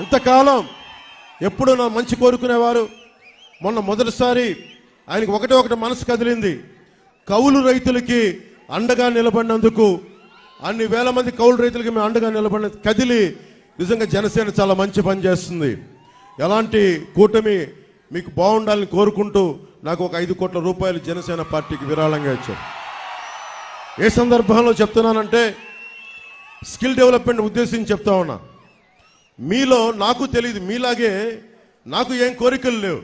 ఇంతకాలం ఎప్పుడు నా మంచి కోరుకునేవారు. మొన్న మొదటిసారి ఆయనకి ఒకటే ఒకటి మనసు కదిలింది. కౌలు రైతులకి అండగా నిలబడినందుకు అన్ని వేల మంది కౌలు రైతులకి మేము అండగా నిలబడిన కదిలి నిజంగా జనసేన చాలా మంచి పని చేస్తుంది. ఎలాంటి కూటమి మీకు బాగుండాలని కోరుకుంటూ నాకు ఒక ఐదు కోట్ల రూపాయలు జనసేన పార్టీకి విరాళంగా ఇచ్చారు. ఏ సందర్భంలో చెప్తున్నానంటే స్కిల్ డెవలప్మెంట్ ఉద్దేశించి చెప్తా ఉన్నా. మీలో నాకు తెలియదు మీలాగే నాకు ఏం కోరికలు లేవు.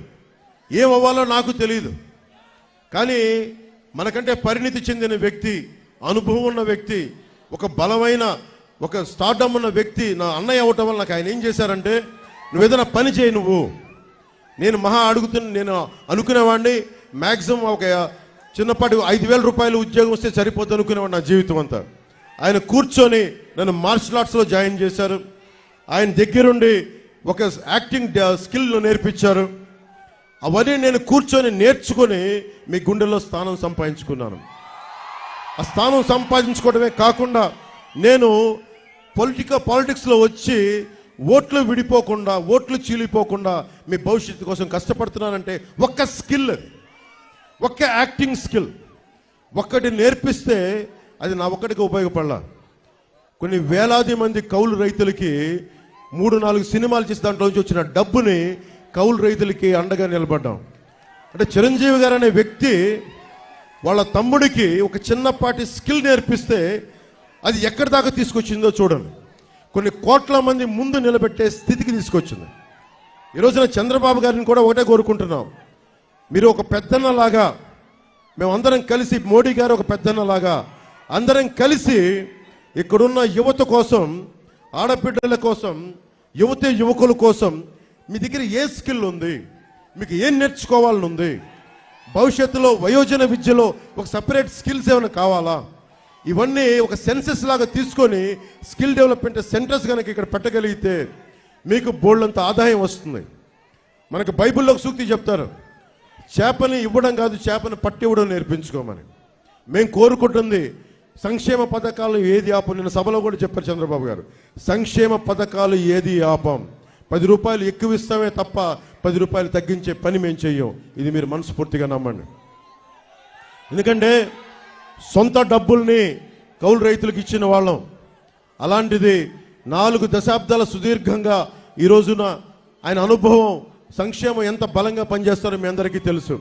ఏం అవ్వాలో నాకు తెలియదు కానీ మనకంటే పరిణితి చెందిన వ్యక్తి అనుభవం ఉన్న వ్యక్తి ఒక బలమైన ఒక స్టార్డమ్ ఉన్న వ్యక్తి నా అన్నయ్య అవ్వటం వల్ల నాకు ఆయన ఏం చేశారంటే నువ్వు ఏదైనా పని చేయి నువ్వు. నేను మహా అడుగుతున్న నేను అనుకునేవాడిని మ్యాక్సిమం ఒక చిన్నపాటి ఐదు వేల రూపాయలు ఉద్యోగం వస్తే సరిపోతుంది అనుకునేవాడు నా జీవితం అంతా. ఆయన కూర్చొని నన్ను మార్షల్ ఆర్ట్స్లో జాయిన్ చేశారు. ఆయన దగ్గరుండి ఒక యాక్టింగ్ స్కిల్ నేర్పించారు. అవన్నీ నేను కూర్చొని నేర్చుకొని మీ గుండెల్లో స్థానం సంపాదించుకున్నాను. ఆ స్థానం సంపాదించుకోవడమే కాకుండా నేను పొలిటికల్ పాలిటిక్స్లో వచ్చి ఓట్లు విడిపోకుండా ఓట్లు చీలిపోకుండా మీ భవిష్యత్తు కోసం కష్టపడుతున్నానంటే ఒక్క స్కిల్ ఒక్క యాక్టింగ్ స్కిల్ ఒక్కటి నేర్పిస్తే అది నా ఒక్కడికి ఉపయోగపడాల. కొన్ని వేలాది మంది కౌలు రైతులకి మూడు నాలుగు సినిమాలు చేసి దాంట్లో నుంచి వచ్చిన డబ్బుని కౌలు రైతులకి అండగా నిలబడ్డాం. అంటే చిరంజీవి గారు అనే వ్యక్తి వాళ్ళ తమ్ముడికి ఒక చిన్నపాటి స్కిల్ నేర్పిస్తే అది ఎక్కడి దాకా తీసుకొచ్చిందో చూడండి. కొన్ని కోట్ల మంది ముందు నిలబెట్టే స్థితికి తీసుకొచ్చింది. ఈ రోజున చంద్రబాబు గారిని కూడా ఒకటే కోరుకుంటున్నాం. మీరు ఒక పెద్దన్నలాగా మేమందరం కలిసి మోడీ గారు ఒక పెద్దన్నలాగా అందరం కలిసి ఇక్కడున్న యువత కోసం ఆడబిడ్డల కోసం యువత యువకుల కోసం మీ దగ్గర ఏ స్కిల్ ఉంది? మీకు ఏం నేర్చుకోవాలని ఉంది భవిష్యత్తులో వయోజన విద్యలో ఒక సపరేట్ స్కిల్స్ ఏమైనా కావాలా? ఇవన్నీ ఒక సెన్సెస్ లాగా తీసుకొని స్కిల్ డెవలప్మెంట్ సెంటర్స్ కనుక ఇక్కడ పెట్టగలిగితే మీకు బోల్డంత ఆదాయం వస్తుంది. మనకు బైబిల్లో సూక్తి చెప్తారు. చేపని ఇవ్వడం కాదు చేపని పట్టి ఇవ్వడం నేర్పించుకోమని. మేము కోరుకుంటుంది సంక్షేమ పథకాలు ఏది ఆపం? నిన్న సభలో కూడా చెప్పారు చంద్రబాబు గారు. సంక్షేమ పథకాలు ఏది ఆపం? పది రూపాయలు ఎక్కువ ఇస్తామే తప్ప పది రూపాయలు తగ్గించే పని మేము చెయ్యం. ఇది మీరు మనస్ఫూర్తిగా నమ్మండి. ఎందుకంటే సొంత డబ్బుల్ని కౌలు రైతులకు ఇచ్చిన వాళ్ళం. అలాంటిది నాలుగు దశాబ్దాల సుదీర్ఘంగా ఈ రోజున ఆయన అనుభవం సంక్షేమం ఎంత బలంగా పనిచేస్తారో మీ అందరికీ తెలుసు.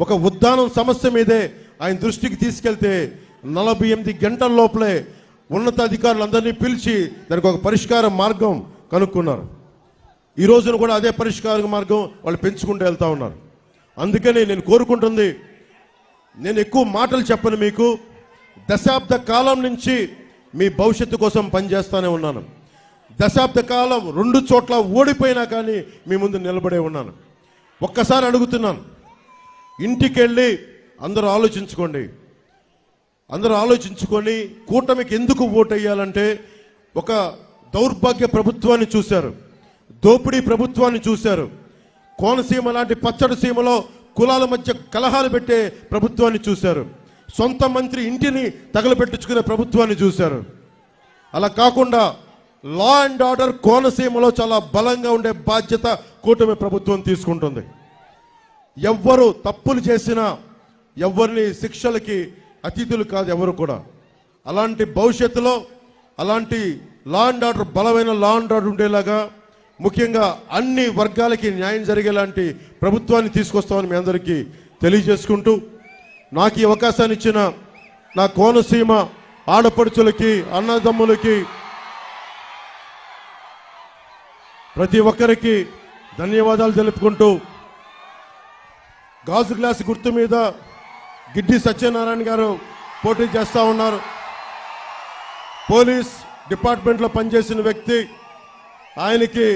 ఒక ఉద్దానం సమస్య మీదే ఆయన దృష్టికి తీసుకెళ్తే నలభై ఎనిమిది గంటల లోపలే ఉన్నతాధికారులందరినీ పిలిచి దానికి ఒక పరిష్కార మార్గం కనుక్కున్నారు. ఈ రోజున కూడా అదే పరిష్కార మార్గం వాళ్ళు పెంచుకుంటూ వెళ్తా ఉన్నారు. అందుకని నేను కోరుకుంటుంది నేను ఎక్కువ మాటలు చెప్పను మీకు దశాబ్ద కాలం నుంచి మీ భవిష్యత్తు కోసం పనిచేస్తూనే ఉన్నాను. దశాబ్ద కాలం రెండు చోట్ల ఓడిపోయినా కానీ మీ ముందు నిలబడే ఉన్నాను. ఒక్కసారి అడుగుతున్నాను ఇంటికి వెళ్ళి అందరూ ఆలోచించుకోండి. అందరూ ఆలోచించుకొని కూటమికి ఎందుకు ఓటు వేయాలంటే ఒక దౌర్భాగ్య ప్రభుత్వాన్ని చూశారు. దోపిడీ ప్రభుత్వాన్ని చూశారు. కోనసీమ లాంటి పచ్చడి సీమలో కులాల మధ్య కలహాలు పెట్టే ప్రభుత్వాన్ని చూశారు. సొంత మంత్రి ఇంటిని తగలపెట్టుకునే ప్రభుత్వాన్ని చూశారు. అలా కాకుండా లా అండ్ ఆర్డర్ కోనసీమలో చాలా బలంగా ఉండే బాధ్యత కూటమి ప్రభుత్వం తీసుకుంటుంది. ఎవ్వరు తప్పులు చేసినా ఎవరిని శిక్షలకి అతిథులు కాదు ఎవరు కూడా. అలాంటి భవిష్యత్తులో అలాంటి లా అండ్ ఆర్డర్ బలమైన లా అండ్ ఆర్డర్ ఉండేలాగా ముఖ్యంగా అన్ని వర్గాలకి న్యాయం జరిగేలాంటి ప్రభుత్వాన్ని తీసుకొస్తామని మీ అందరికీ తెలియజేసుకుంటూ నాకు ఈ అవకాశాన్ని ఇచ్చిన నా కోనసీమ ఆడపడుచులకి అన్నదమ్ములకి ప్రతి ఒక్కరికి ధన్యవాదాలు తెలుపుకుంటూ గాజు గ్లాస్ గుర్తు మీద గిడ్డి సత్యనారాయణ గారు పోటీ చేస్తూ ఉన్నారు. పోలీస్ డిపార్ట్మెంట్లో పనిచేసిన వ్యక్తి ఆయనకి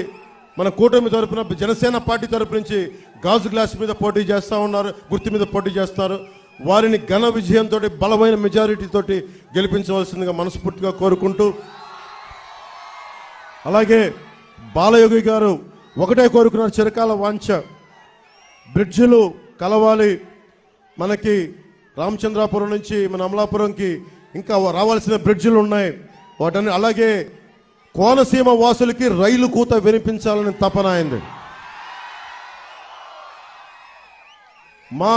మన కూటమి తరపున జనసేన పార్టీ తరపు నుంచి గాజు గ్లాస్ మీద పోటీ చేస్తూ ఉన్నారు గుర్తు మీద పోటీ చేస్తారు. వారిని ఘన విజయంతో బలమైన మెజారిటీతో గెలిపించవలసిందిగా మనస్ఫూర్తిగా కోరుకుంటూ అలాగే బాలయోగి గారు ఒకటే కోరుకున్నారు చిరకాల వాంఛ. బ్రిడ్జిలు కలవాలి మనకి రామచంద్రాపురం నుంచి మన అమలాపురంకి ఇంకా రావాల్సిన బ్రిడ్జిలు ఉన్నాయి. వాటిని అలాగే కోనసీమ వాసులకి రైలు కూత వినిపించాలని తపన అయింది. మా